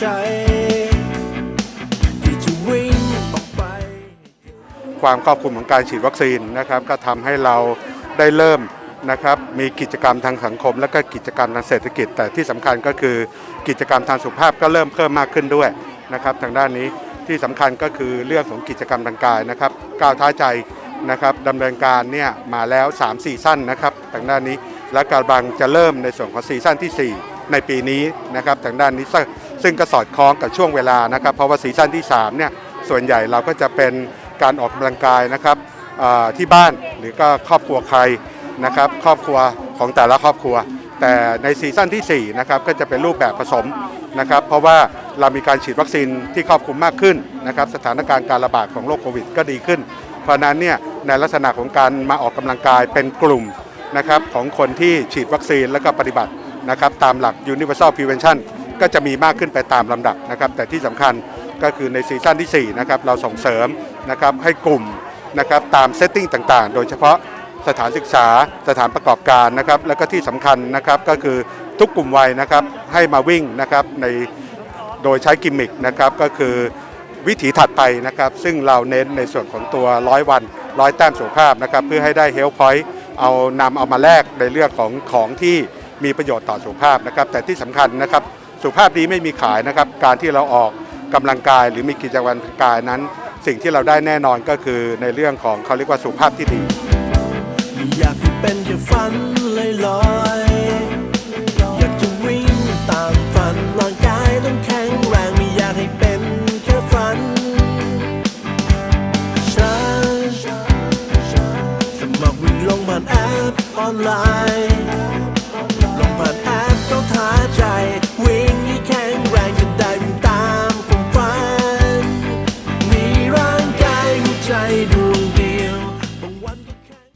ใจ ที่จะวิ่งออกไป ความครอบคลุมของการฉีดวัคซีนนะครับ ก็ทำให้เราได้เริ่มนะครับมีกิจกรรมทางสังคม และก็กิจกรรมทางเศรษฐกิจ แต่ที่สำคัญก็คือกิจกรรมทางสุขภาพก็เริ่มเพิ่มมากขึ้นด้วยนะครับ ทางด้านนี้ที่สำคัญก็คือเรื่องของกิจกรรมทางกายนะครับก้าวท้าใจนะครับดำเนินการเนี่ยมาแล้ว3ซีซั่นนะครับทางด้านนี้ และกำลังจะเริ่มในส่วนของซีซั่นทีสี่4 ในปีนี้นะครับทางด้านนี้ซึ่งซึ่งก็สอดคล้องกับช่วงเวลานะครับเพราะว่าซีซั่นที่3เนี่ยส่วนใหญ่เราก็จะเป็นการออกกำลังกายนะครับที่บ้านหรือก็ครอบครัวใครนะครับครอบครัวของแต่ละครอบครัว แต่ในซีซั่นที่4นะครับก็จะเป็นรูปแบบผสมนะครับเพราะว่าเรามีการฉีดวัคซีนที่ครอบคลุมมากขึ้นนะครับสถานการณ์การระบาดของโรคโควิดก็ดีขึ้น เพราะฉะนั้นเนี่ยในลักษณะของการมาออกกำลังกายเป็นกลุ่ม นะครับของคนที่ฉีดวัคซีนแล้วก็ปฏิบัตินะครับตามหลัก Universal Prevention ก็จะมีมากขึ้นไปตามลำดับนะครับแต่ที่สำคัญก็คือในซีซั่นที่4นะครับเราส่งเสริมนะครับให้กลุ่มนะครับตามเซตติ้งต่างๆ โดยเฉพาะสถานศึกษาสถานประกอบการนะครับแล้วก็ที่สำคัญนะครับก็คือทุกกลุ่มวัยนะครับให้มาวิ่งนะครับในโดยใช้กิมมิคนะครับก็คือวิถีถัดไปนะครับซึ่งเราเน้นในส่วนของตัวร้อยวันร้อยแต้มสุขภาพนะครับเพื่อให้ได้เฮล t ์พอยต์ เอานำเอามาแลกในเรื่องของของที่มีประโยชน์ต่อสุขภาพนะครับ แต่ที่สำคัญนะครับสุขภาพดีไม่มีขายนะครับ การที่เราออกกำลังกายหรือมีกิจวัตรกายนั้น สิ่งที่เราได้แน่นอนก็คือในเรื่องของเขาเรียกว่าสุขภาพที่ดีอยากให้เป็นแค่ฝันลอย ป